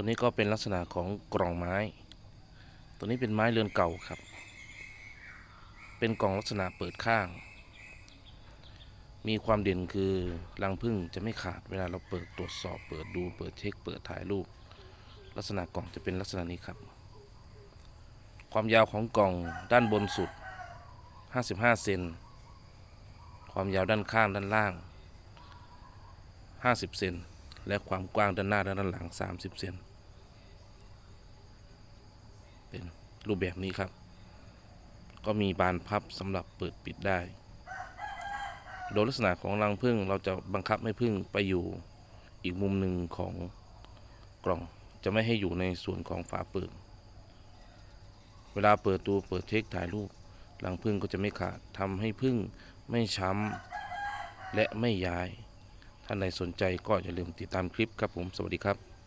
ตัวนี้ก็เป็นลักษณะของกล่องไม้ ตัวนี้เป็นไม้เรือนเก่าครับ เป็นกล่องลักษณะเปิดข้าง มีความเด่นคือรังผึ้งจะไม่ขาดเวลาเราเปิดตรวจสอบเปิดดูเปิดเช็ค เปิดถ่ายรูป ลักษณะกล่องจะเป็นลักษณะนี้ครับ ความยาวของกล่องด้านบนสุด 55 เซน ความยาวด้านข้างด้านล่าง 50 เซน และความกว้างด้านหน้าและด้านหลัง 30 เซนเป็นรูปแบบนี้ครับ ก็มีบานพับสำหรับเปิดปิดได้ โดยลักษณะของรังผึ้งเราจะบังคับให้ผึ้งไปอยู่อีกมุมหนึ่งของกล่องจะไม่ให้อยู่ในส่วนของฝาเปิด เวลาเปิดตัวเปิดเช็คถ่ายรูปรังผึ้งก็จะไม่ขาดทำให้ผึ้งไม่ช้ำและไม่ย้าย ท่านใดสนใจก็อย่าลืมติดตามคลิปครับผม สวัสดีครับ